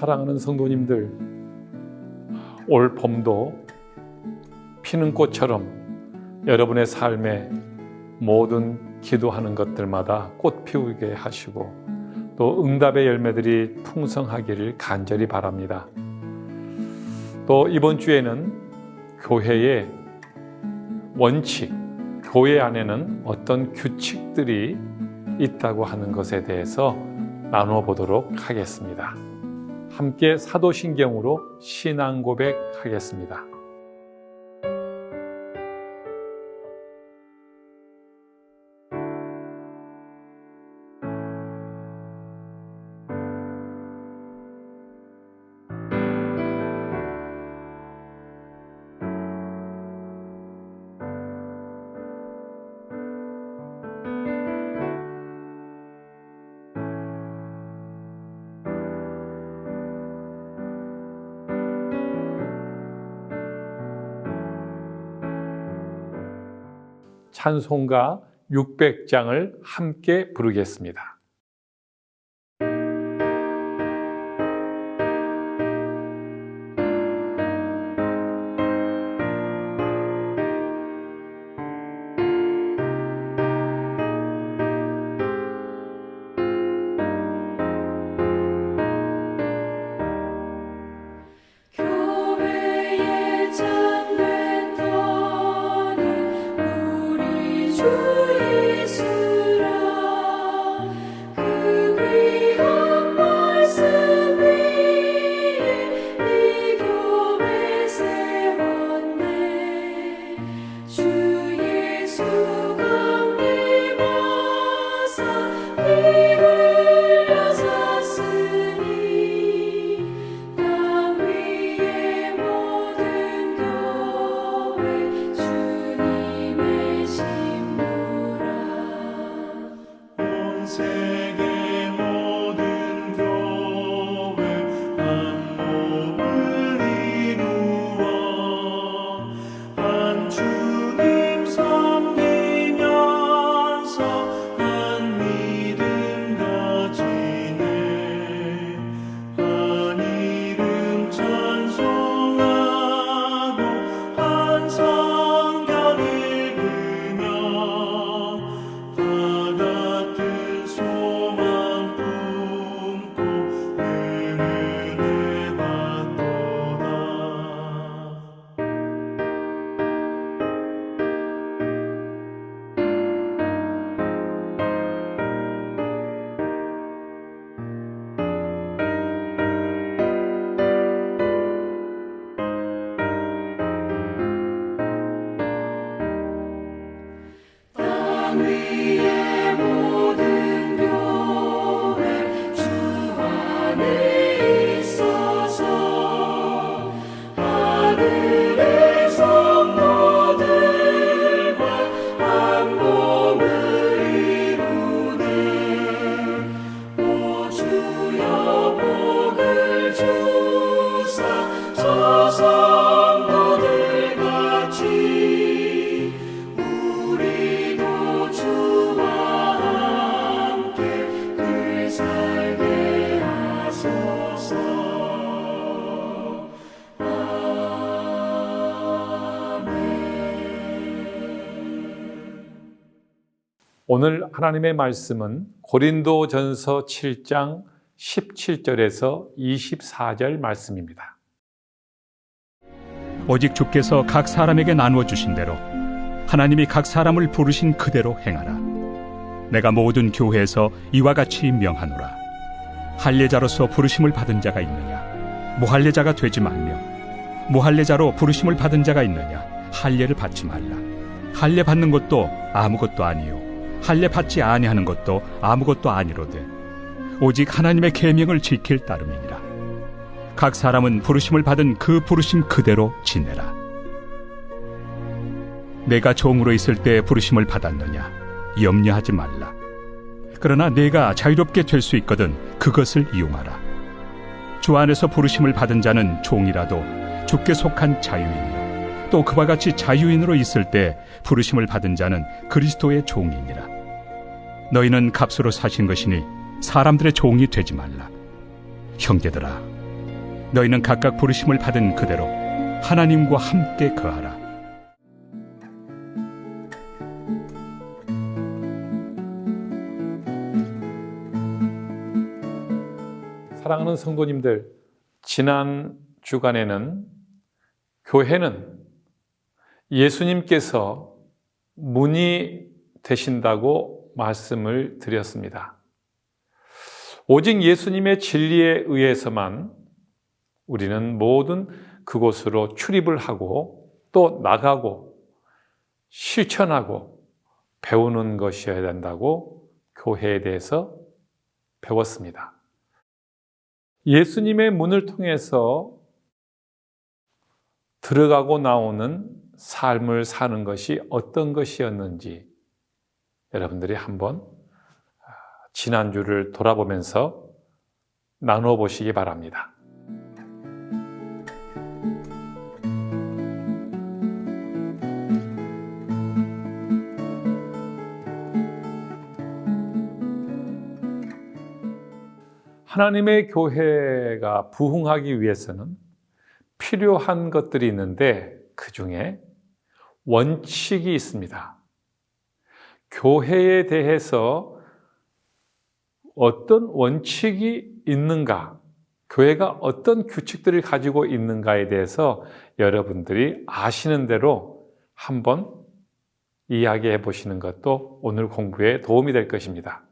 사랑하는 성도님들, 올 봄도 피는 꽃처럼 여러분의 삶에 모든 기도하는 것들마다 꽃 피우게 하시고 또 응답의 열매들이 풍성하기를 간절히 바랍니다. 또 이번 주에는 교회의 원칙, 교회 안에는 어떤 규칙들이 있다고 하는 것에 대해서 나누어 보도록 하겠습니다. 함께 사도신경으로 신앙 고백하겠습니다. 찬송가 600장을 함께 부르겠습니다. 오늘 하나님의 말씀은 고린도 전서 7장 17절에서 24절 말씀입니다. 오직 주께서 각 사람에게 나누어 주신 대로 하나님이 각 사람을 부르신 그대로 행하라. 내가 모든 교회에서 이와 같이 명하노라. 할례자로서 부르심을 받은 자가 있느냐? 무할례자가 되지 말며 무할례자로 부르심을 받은 자가 있느냐? 할례를 받지 말라. 할례 받는 것도 아무것도 아니요 할례 받지 아니하는 것도 아무것도 아니로되 오직 하나님의 계명을 지킬 따름이니라. 각 사람은 부르심을 받은 그 부르심 그대로 지내라. 내가 종으로 있을 때 부르심을 받았느냐? 염려하지 말라. 그러나 내가 자유롭게 될 수 있거든 그것을 이용하라. 주 안에서 부르심을 받은 자는 종이라도 주께 속한 자유인이요. 또 그와 같이 자유인으로 있을 때 부르심을 받은 자는 그리스도의 종이니라. 너희는 값으로 사신 것이니 사람들의 종이 되지 말라. 형제들아, 너희는 각각 부르심을 받은 그대로 하나님과 함께 거하라. 사랑하는 성도님들, 지난 주간에는 교회는 예수님께서 문이 되신다고 말씀을 드렸습니다. 오직 예수님의 진리에 의해서만 우리는 모든 그곳으로 출입을 하고 또 나가고 실천하고 배우는 것이어야 된다고 교회에 대해서 배웠습니다. 예수님의 문을 통해서 들어가고 나오는 삶을 사는 것이 어떤 것이었는지 여러분들이 한번 지난주를 돌아보면서 나누어 보시기 바랍니다. 하나님의 교회가 부흥하기 위해서는 필요한 것들이 있는데 그 중에 원칙이 있습니다. 교회에 대해서 어떤 원칙이 있는가, 교회가 어떤 규칙들을 가지고 있는가에 대해서 여러분들이 아시는 대로 한번 이야기해 보시는 것도 오늘 공부에 도움이 될 것입니다.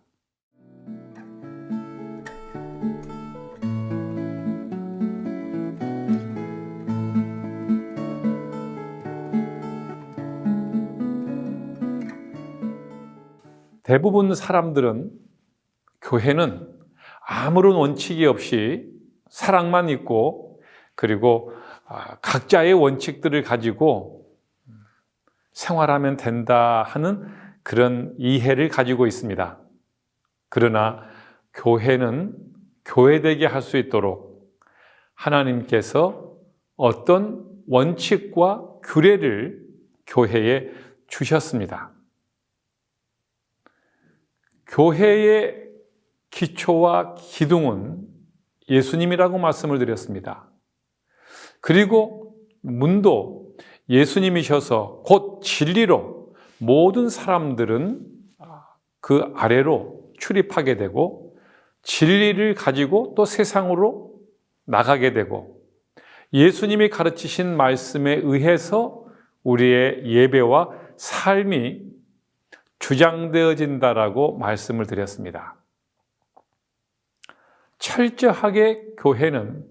대부분 사람들은 교회는 아무런 원칙이 없이 사랑만 있고 그리고 아, 각자의 원칙들을 가지고 생활하면 된다 하는 그런 이해를 가지고 있습니다. 그러나 교회는 교회되게 할 수 있도록 하나님께서 어떤 원칙과 규례를 교회에 주셨습니다. 교회의 기초와 기둥은 예수님이라고 말씀을 드렸습니다. 그리고 문도 예수님이셔서 곧 진리로 모든 사람들은 그 아래로 출입하게 되고 진리를 가지고 또 세상으로 나가게 되고 예수님이 가르치신 말씀에 의해서 우리의 예배와 삶이 주장되어진다라고 말씀을 드렸습니다. 철저하게 교회는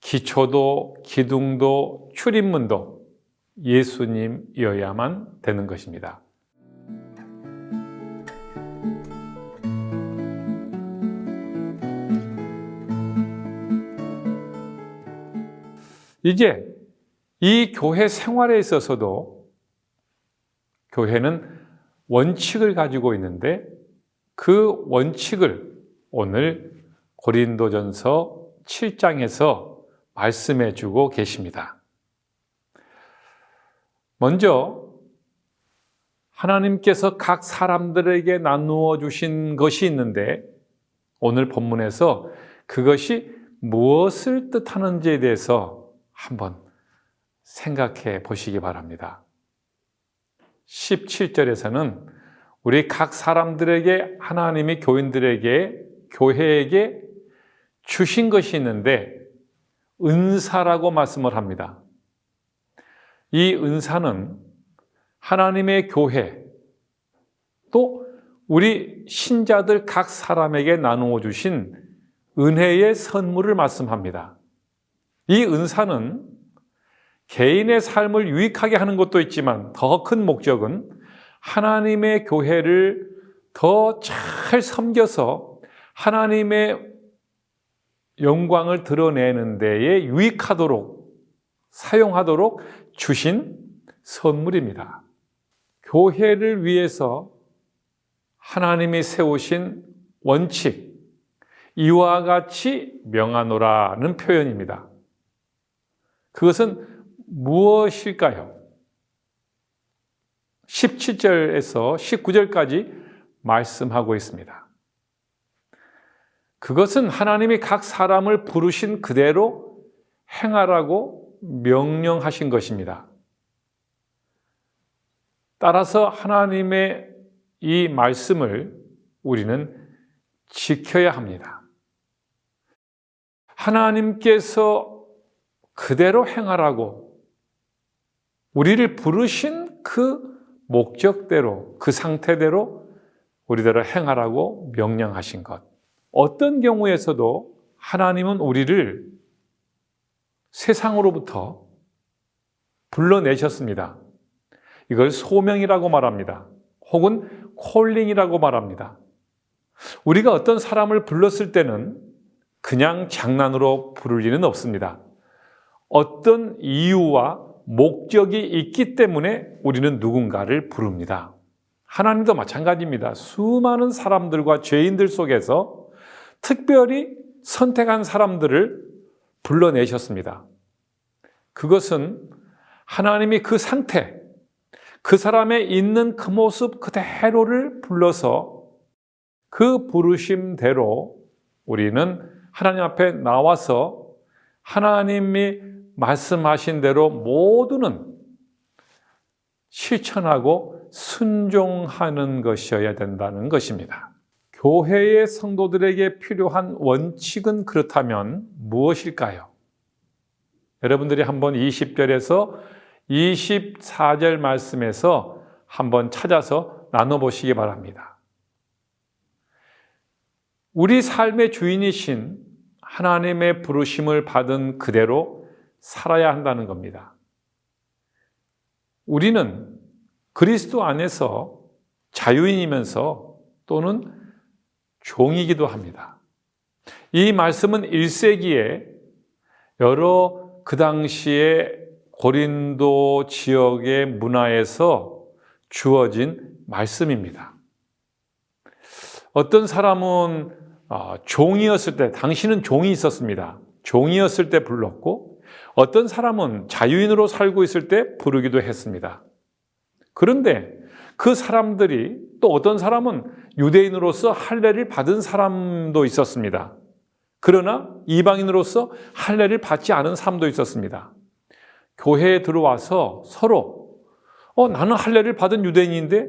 기초도 기둥도 출입문도 예수님이어야만 되는 것입니다. 이제 이 교회 생활에 있어서도 교회는 원칙을 가지고 있는데 그 원칙을 오늘 고린도전서 7장에서 말씀해 주고 계십니다. 먼저 하나님께서 각 사람들에게 나누어 주신 것이 있는데 오늘 본문에서 그것이 무엇을 뜻하는지에 대해서 한번 생각해 보시기 바랍니다. 17절에서는 우리 각 사람들에게 하나님이 교인들에게 교회에게 주신 것이 있는데 은사라고 말씀을 합니다. 이 은사는 하나님의 교회 또 우리 신자들 각 사람에게 나누어 주신 은혜의 선물을 말씀합니다. 이 은사는 개인의 삶을 유익하게 하는 것도 있지만 더 큰 목적은 하나님의 교회를 더 잘 섬겨서 하나님의 영광을 드러내는 데에 유익하도록 사용하도록 주신 선물입니다. 교회를 위해서 하나님이 세우신 원칙, 이와 같이 명하노라는 표현입니다. 그것은 무엇일까요? 17절에서 19절까지 말씀하고 있습니다. 그것은 하나님이 각 사람을 부르신 그대로 행하라고 명령하신 것입니다. 따라서 하나님의 이 말씀을 우리는 지켜야 합니다. 하나님께서 그대로 행하라고 우리를 부르신 그 목적대로, 그 상태대로 우리대로 행하라고 명령하신 것. 어떤 경우에서도 하나님은 우리를 세상으로부터 불러내셨습니다. 이걸 소명이라고 말합니다. 혹은 콜링이라고 말합니다. 우리가 어떤 사람을 불렀을 때는 그냥 장난으로 부를 리는 없습니다. 어떤 이유와 목적이 있기 때문에 우리는 누군가를 부릅니다. 하나님도 마찬가지입니다. 수많은 사람들과 죄인들 속에서 특별히 선택한 사람들을 불러내셨습니다. 그것은 하나님이 그 상태, 그 사람의 있는 그 모습 그대로를 불러서 그 부르심대로 우리는 하나님 앞에 나와서 하나님이 말씀하신 대로 모두는 실천하고 순종하는 것이어야 된다는 것입니다. 교회의 성도들에게 필요한 원칙은 그렇다면 무엇일까요? 여러분들이 한번 20절에서 24절 말씀에서 한번 찾아서 나눠보시기 바랍니다. 우리 삶의 주인이신 하나님의 부르심을 받은 그대로 살아야 한다는 겁니다. 우리는 그리스도 안에서 자유인이면서 또는 종이기도 합니다. 이 말씀은 1세기에 여러 그 당시에 고린도 지역의 문화에서 주어진 말씀입니다. 어떤 사람은 어, 종이었을 때, 당신은 종이 있었습니다. 종이었을 때 불렀고, 어떤 사람은 자유인으로 살고 있을 때 부르기도 했습니다. 그런데 그 사람들이 또 어떤 사람은 유대인으로서 할례를 받은 사람도 있었습니다. 그러나 이방인으로서 할례를 받지 않은 사람도 있었습니다. 교회에 들어와서 서로 어 나는 할례를 받은 유대인인데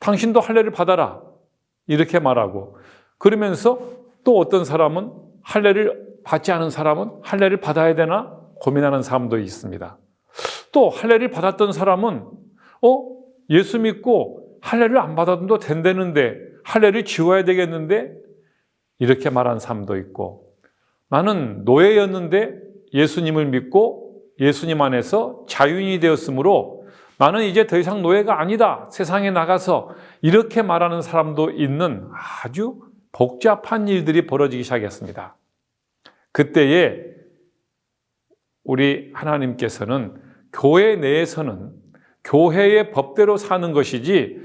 당신도 할례를 받아라 이렇게 말하고 그러면서 또 어떤 사람은 할례를 받지 않은 사람은 할례를 받아야 되나 고민하는 사람도 있습니다. 또 할례를 받았던 사람은 어 예수 믿고 할례를 안 받아도 된다는데 할례를 지워야 되겠는데 이렇게 말한 사람도 있고 나는 노예였는데 예수님을 믿고 예수님 안에서 자유인이 되었으므로 나는 이제 더 이상 노예가 아니다. 세상에 나가서 이렇게 말하는 사람도 있는 아주 복잡한 일들이 벌어지기 시작했습니다. 그때에 우리 하나님께서는 교회 내에서는 교회의 법대로 사는 것이지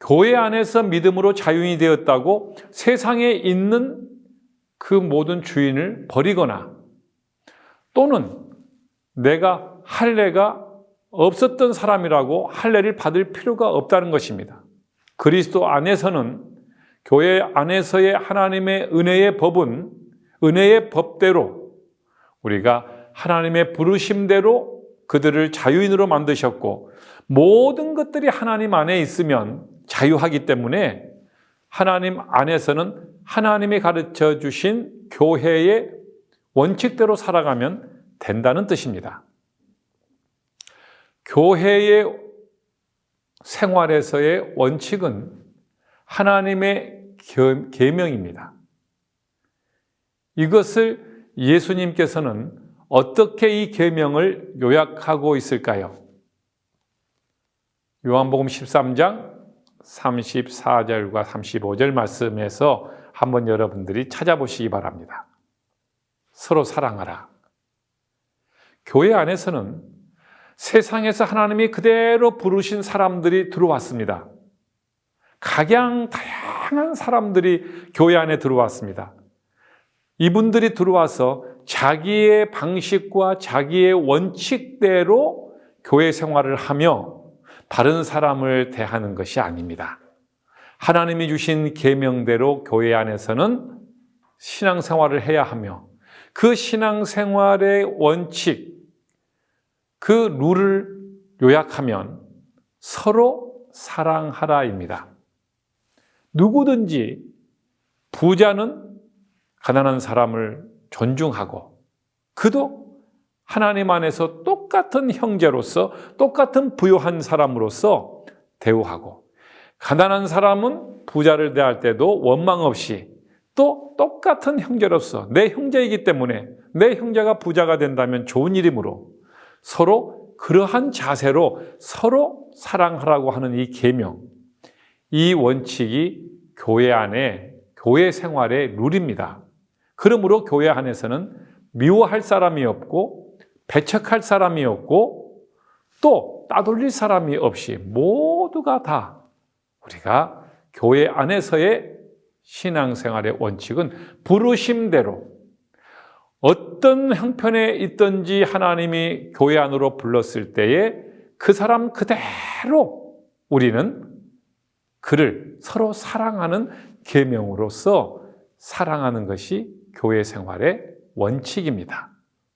교회 안에서 믿음으로 자유인이 되었다고 세상에 있는 그 모든 주인을 버리거나 또는 내가 할례가 없었던 사람이라고 할례를 받을 필요가 없다는 것입니다. 그리스도 안에서는 교회 안에서의 하나님의 은혜의 법은 은혜의 법대로 우리가 하나님의 부르심대로 그들을 자유인으로 만드셨고 모든 것들이 하나님 안에 있으면 자유하기 때문에 하나님 안에서는 하나님이 가르쳐 주신 교회의 원칙대로 살아가면 된다는 뜻입니다. 교회의 생활에서의 원칙은 하나님의 계명입니다. 이것을 예수님께서는 어떻게 이 계명을 요약하고 있을까요? 요한복음 13장 34절과 35절 말씀에서 한번 여러분들이 찾아보시기 바랍니다. 서로 사랑하라. 교회 안에서는 세상에서 하나님이 그대로 부르신 사람들이 들어왔습니다. 각양 다양한 사람들이 교회 안에 들어왔습니다. 이분들이 들어와서 자기의 방식과 자기의 원칙대로 교회 생활을 하며 다른 사람을 대하는 것이 아닙니다. 하나님이 주신 계명대로 교회 안에서는 신앙생활을 해야 하며 그 신앙생활의 원칙, 그 룰을 요약하면 서로 사랑하라입니다. 누구든지 부자는 가난한 사람을 존중하고 그도 하나님 안에서 똑같은 형제로서 똑같은 부유한 사람으로서 대우하고 가난한 사람은 부자를 대할 때도 원망 없이 또 똑같은 형제로서 내 형제이기 때문에 내 형제가 부자가 된다면 좋은 일이므로 서로 그러한 자세로 서로 사랑하라고 하는 이 계명, 이 원칙이 교회 안에 교회 생활의 룰입니다. 그러므로 교회 안에서는 미워할 사람이 없고 배척할 사람이 없고 또 따돌릴 사람이 없이 모두가 다 우리가 교회 안에서의 신앙생활의 원칙은 부르심대로 어떤 형편에 있든지 하나님이 교회 안으로 불렀을 때에 그 사람 그대로 우리는 그를 서로 사랑하는 계명으로서 사랑하는 것이 교회 생활의 원칙입니다.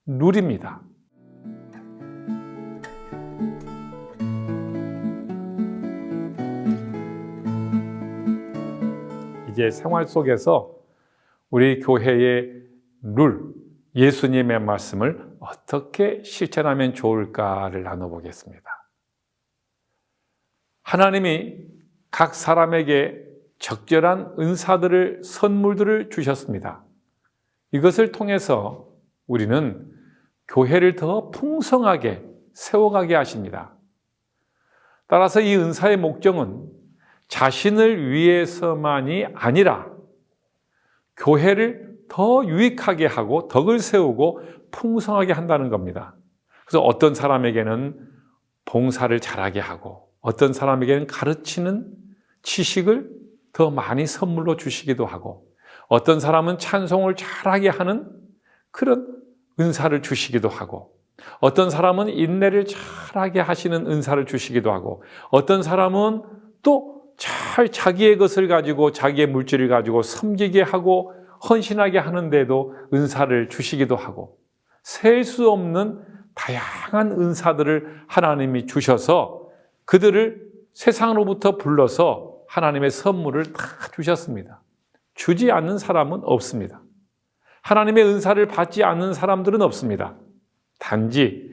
룰입니다. 이제 생활 속에서 우리 교회의 룰, 예수님의 말씀을 어떻게 실천하면 좋을까를 나눠보겠습니다. 하나님이 각 사람에게 적절한 은사들을, 선물들을 주셨습니다. 이것을 통해서 우리는 교회를 더 풍성하게 세워가게 하십니다. 따라서 이 은사의 목적은 자신을 위해서만이 아니라 교회를 더 유익하게 하고 덕을 세우고 풍성하게 한다는 겁니다. 그래서 어떤 사람에게는 봉사를 잘하게 하고 어떤 사람에게는 가르치는 지식을 더 많이 선물로 주시기도 하고 어떤 사람은 찬송을 잘하게 하는 그런 은사를 주시기도 하고 어떤 사람은 인내를 잘하게 하시는 은사를 주시기도 하고 어떤 사람은 또 잘 자기의 것을 가지고 자기의 물질을 가지고 섬기게 하고 헌신하게 하는데도 은사를 주시기도 하고 셀 수 없는 다양한 은사들을 하나님이 주셔서 그들을 세상으로부터 불러서 하나님의 선물을 다 주셨습니다. 주지 않는 사람은 없습니다. 하나님의 은사를 받지 않는 사람들은 없습니다. 단지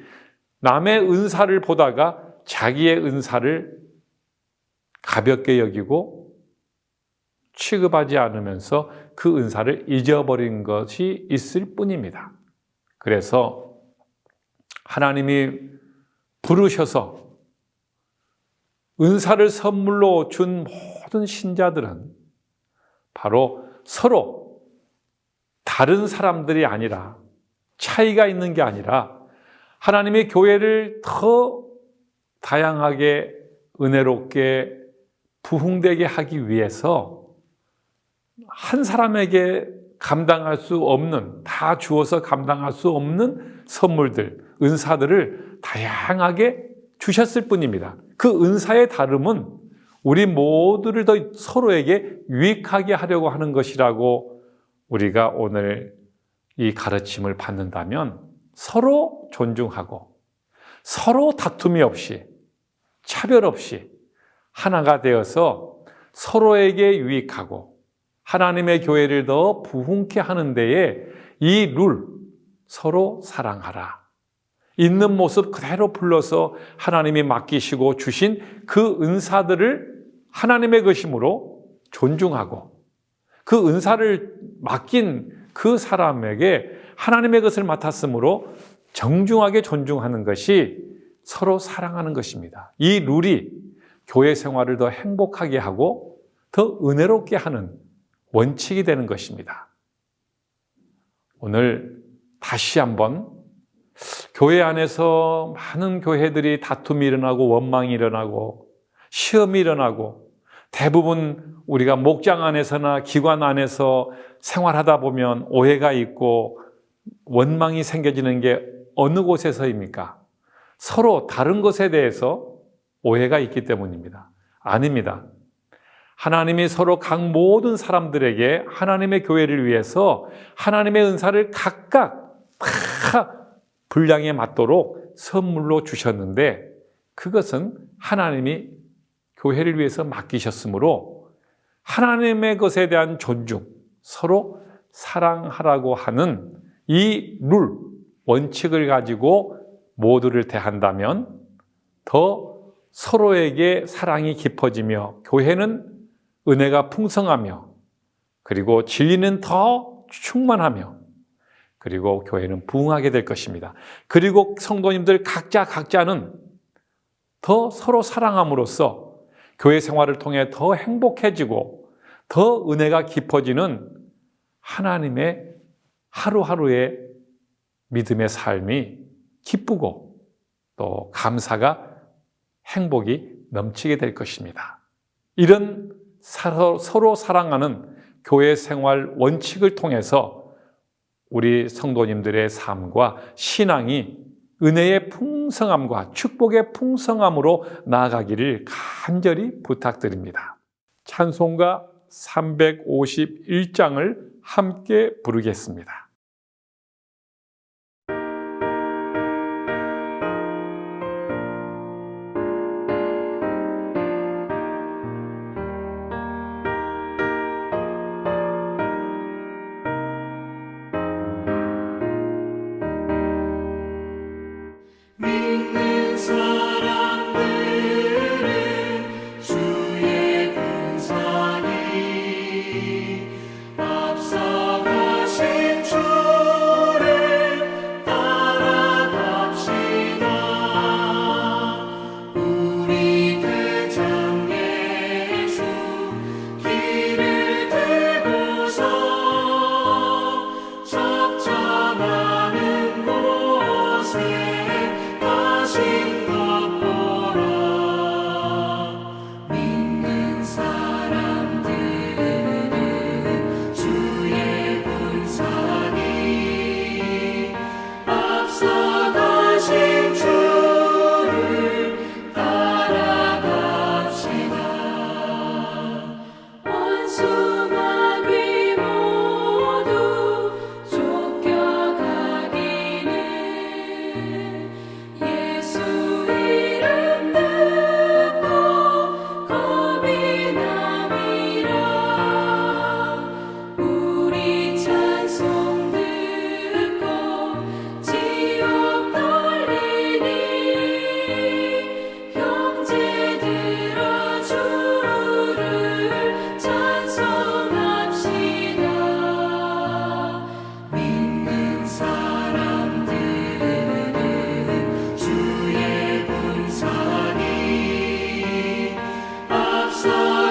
남의 은사를 보다가 자기의 은사를 가볍게 여기고 취급하지 않으면서 그 은사를 잊어버린 것이 있을 뿐입니다. 그래서 하나님이 부르셔서 은사를 선물로 준 모든 신자들은 바로 서로 다른 사람들이 아니라 차이가 있는 게 아니라 하나님의 교회를 더 다양하게 은혜롭게 부흥되게 하기 위해서 한 사람에게 감당할 수 없는, 다 주어서 감당할 수 없는 선물들, 은사들을 다양하게 주셨을 뿐입니다. 그 은사의 다름은 우리 모두를 더 서로에게 유익하게 하려고 하는 것이라고 우리가 오늘 이 가르침을 받는다면 서로 존중하고 서로 다툼이 없이 차별 없이 하나가 되어서 서로에게 유익하고 하나님의 교회를 더 부흥케 하는 데에 이 룰, 서로 사랑하라. 있는 모습 그대로 불러서 하나님이 맡기시고 주신 그 은사들을 하나님의 것이므로 존중하고 그 은사를 맡긴 그 사람에게 하나님의 것을 맡았으므로 정중하게 존중하는 것이 서로 사랑하는 것입니다. 이 룰이 교회 생활을 더 행복하게 하고 더 은혜롭게 하는 원칙이 되는 것입니다. 오늘 다시 한번 교회 안에서 많은 교회들이 다툼이 일어나고 원망이 일어나고 시험이 일어나고 대부분 우리가 목장 안에서나 기관 안에서 생활하다 보면 오해가 있고 원망이 생겨지는 게 어느 곳에서입니까? 서로 다른 것에 대해서 오해가 있기 때문입니다. 아닙니다. 하나님이 서로 각 모든 사람들에게 하나님의 교회를 위해서 하나님의 은사를 각각 다 분량에 맞도록 선물로 주셨는데 그것은 하나님이 교회를 위해서 맡기셨으므로 하나님의 것에 대한 존중, 서로 사랑하라고 하는 이 룰, 원칙을 가지고 모두를 대한다면 더 서로에게 사랑이 깊어지며 교회는 은혜가 풍성하며 그리고 진리는 더 충만하며 그리고 교회는 부흥하게 될 것입니다. 그리고 성도님들 각자 각자는 더 서로 사랑함으로써 교회 생활을 통해 더 행복해지고 더 은혜가 깊어지는 하나님의 하루하루의 믿음의 삶이 기쁘고 또 감사가 행복이 넘치게 될 것입니다. 이런 서로, 사랑하는 교회 생활 원칙을 통해서 우리 성도님들의 삶과 신앙이 은혜의 풍성함과 축복의 풍성함으로 나아가기를 간절히 부탁드립니다. 찬송가 351장을 함께 부르겠습니다. oh